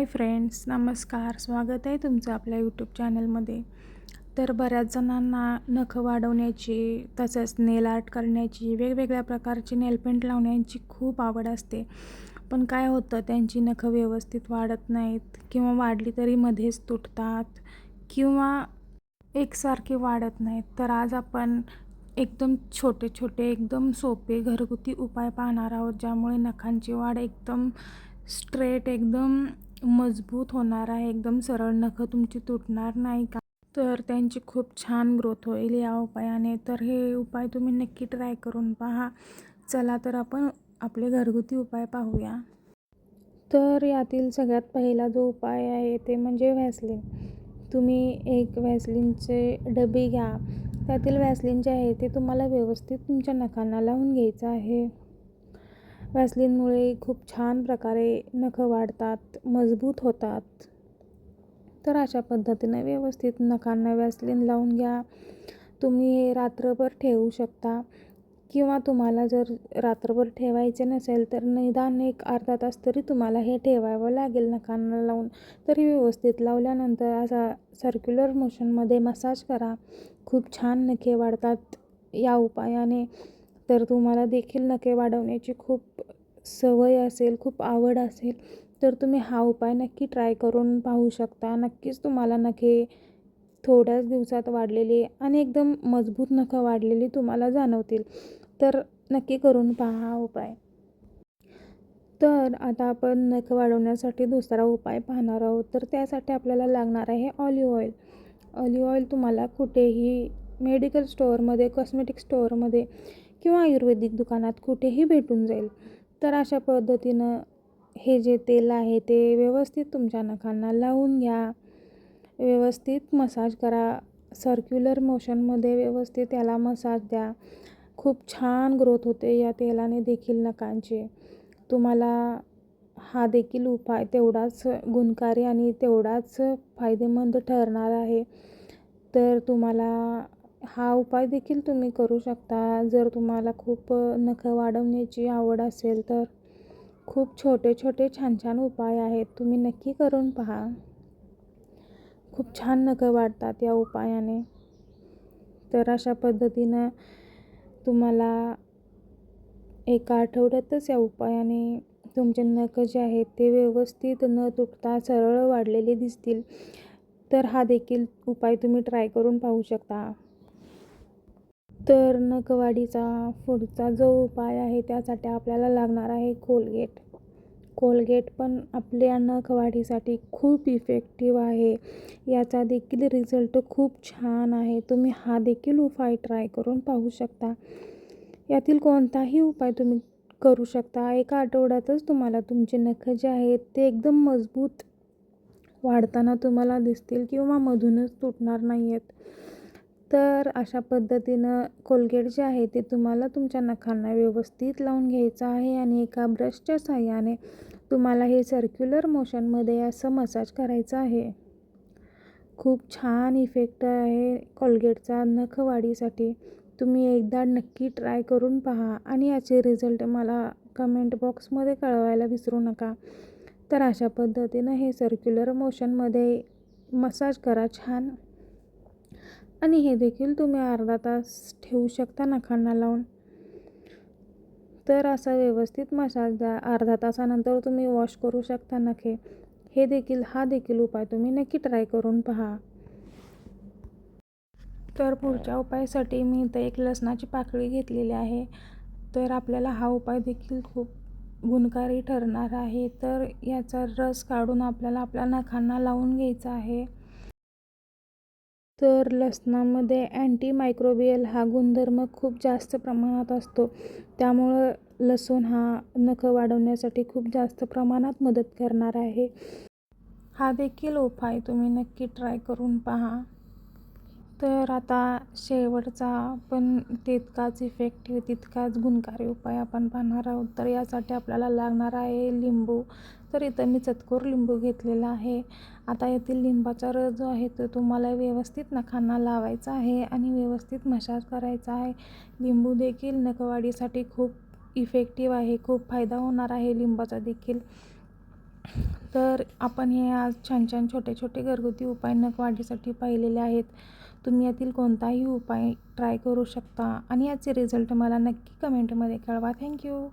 Hi friends नमस्कार. स्वागत आहे तुमचं आपल्या यूट्यूब चॅनलमध्ये तर बऱ्याच जणांना नखं वाढवण्याची तसंच नेल आर्ट करण्याची वेगवेगळ्या प्रकारची नेलपेंट लावण्याची खूप आवड असते. पण काय होतं त्यांची नखं व्यवस्थित वाढत नाहीत किंवा वाढली तरी मध्येच तुटतात किंवा एकसारखी वाढत नाहीत. तर आज आपण एकदम छोटे छोटे एकदम सोपे घरगुती उपाय पाहणार आहोत ज्यामुळे नखांची वाढ एकदम स्ट्रेट एकदम मजबूत होणार आहे एकदम सरळ नखं तुमची तुटणार नाही का? तर त्यांची खूप छान ग्रोथ होईल या उपायाने. तर हे उपाय तुम्ही नक्की ट्राय करून पहा. चला तर आपण आपले घरगुती उपाय पाहूया. तर यातील सगळ्यात पहिला जो उपाय आहे ते म्हणजे व्हॅसलिन तुम्ही एक व्हॅसलिनचे डबे घ्या. त्यातील व्हॅसलिन जे आहे ते तुम्हाला व्यवस्थित तुमच्या नखांना लावून घ्यायचं आहे. वॅसलिनमुळे खूप छान प्रकारे नखं वाढतात मजबूत होतात. तर अशा पद्धतीने व्यवस्थित नखांना व्हॅसलिन लावून घ्या. तुम्ही हे रात्रभर ठेवू शकता. किंवा तुम्हाला जर रात्रभर ठेवायचे नसेल तर निदान एक अर्धा तास तरी तुम्हाला हे ठेवावं लागेल नखांना लावून. तरी व्यवस्थित लावल्यानंतर असा सर्क्युलर मोशनमध्ये मसाज करा. खूप छान नखे वाढतात. या उपायाने तर तुम्हाला देखील नखे वाढवण्याची खूप सवय असेल खूप आवड असेल तर तुम्ही हा उपाय नक्की ट्राय करून पाहू शकता. नक्कीच तुम्हाला नखे थोड्याच दिवसात वाढलेली आणि एकदम मजबूत नखं वाढलेली तुम्हाला जाणवतील. तर नक्की करून पहा हा उपाय. तर आता आपण नख वाढवण्यासाठी दुसरा उपाय पाहणार आहोत. तर त्यासाठी आपल्याला लागणार आहे ऑलिव्ह ऑइल ऑलिव्ह ऑइल तुम्हाला कुठेही मेडिकल स्टोअरमध्ये कॉस्मेटिक स्टोअरमध्ये किंवा आयुर्वेदिक दुकानात कुठेही भेटून जाईल. तर अशा पद्धतीनं हे जे तेल आहे ते व्यवस्थित तुमच्या नखांना लावून घ्या. व्यवस्थित मसाज करा. सर्क्युलर मोशनमध्ये व्यवस्थित त्याला मसाज द्या. खूप छान ग्रोथ होते या तेलाने देखील नखांची. तुम्हाला हा देखील उपाय तेवढाच गुणकारी आणि तेवढाच फायदेमंद ठरणार आहे. तर तुम्हाला हा उपाय देखील तुम्ही करू शकता. जर तुम्हाला खूप नखं वाढवण्याची आवड असेल तर खूप छोटे छोटे छान छान उपाय आहेत. तुम्ही नक्की करून पहा. खूप छान नखं वाढतात या उपायाने. तर अशा पद्धतीनं तुम्हाला एका आठवड्यातच या उपायाने तुमचे नख जे आहेत ते व्यवस्थित न तुटता सरळ वाढलेले दिसतील. तर हा देखील उपाय तुम्ही ट्राय करून पाहू शकता. तर नखवाढीचा पुढचा जो उपाय आहे त्यासाठी आपल्याला लागणार आहे कोलगेट. कोलगेट पण आपल्या नखवाढीसाठी खूप इफेक्टिव्ह आहे. याचा देखील रिझल्ट खूप छान आहे. तुम्ही हा देखील उपाय ट्राय करून पाहू शकता. यातील कोणताही उपाय तुम्ही करू शकता. एका आठवड्यातच तुम्हाला तुमचे नख जे आहेत ते एकदम मजबूत वाढताना तुम्हाला दिसतील किंवा मधूनच तुटणार नाही आहेत तर अशा पद्धतीनं कोलगेट जे आहे ते तुम्हाला तुमच्या नखांना व्यवस्थित लावून घ्यायचं आहे आणि एका ब्रशच्या साह्याने तुम्हाला हे सर्क्युलर मोशनमध्ये असं मसाज करायचं आहे. खूप छान इफेक्ट आहे कोलगेटचा नख वाढीसाठी. तुम्ही एकदा नक्की ट्राय करून पहा आणि याचे रिझल्ट मला कमेंट बॉक्समध्ये कळवायला विसरू नका. तर अशा पद्धतीनं हे सर्क्युलर मोशनमध्ये मसाज करा छान. आणि हे देखील तुम्ही अर्धा तास ठेवू शकता नखांना लावून. तर असा व्यवस्थित मसाज द्या. अर्धा तासानंतर तुम्ही वॉश करू शकता नखे. हे देखील हा देखील उपाय तुम्ही नक्की ट्राय करून पहा. तर पुढच्या उपायासाठी मी इथं एक लसणाची पाकळी घेतलेली आहे. तर आपल्याला हा उपाय देखील खूप गुणकारी ठरणार आहे. तर याचा रस काढून आपल्याला आपल्या नखांना लावून घ्यायचा आहे. तर लसणामध्ये अँटी मायक्रोबियल हा गुणधर्म खूप जास्त प्रमाणात असतो. त्यामुळं लसूण हा नखं वाढवण्यासाठी खूप जास्त प्रमाणात मदत करणार आहे. हा देखील उपाय तुम्ही नक्की ट्राय करून पहा. तर आता शेवटचा पण तितकाच इफेक्टिव्ह तितकाच गुणकारी उपाय आपण पाहणार आहोत. तर यासाठी आपल्याला लागणार आहे लिंबू. तर इथं मी चतकोर लिंबू घेतलेला आहे. आता येथील लिंबाचा रस जो आहे तो तुम्हाला व्यवस्थित नखांना लावायचा आहे आणि व्यवस्थित मसाज करायचा आहे. लिंबू देखील नखवाढीसाठी खूप इफेक्टिव्ह आहे खूप फायदा होणार आहे लिंबाचा देखील. तर आपण हे आज छान छान छोटे छोटे घरगुती उपाय नखवाढीसाठी पाहिलेले आहेत. तुम्ही यातील कोणताही उपाय ट्राय करू शकता. आणि याचे रिझल्ट मला नक्की कमेंटमध्ये कळवा. थँक्यू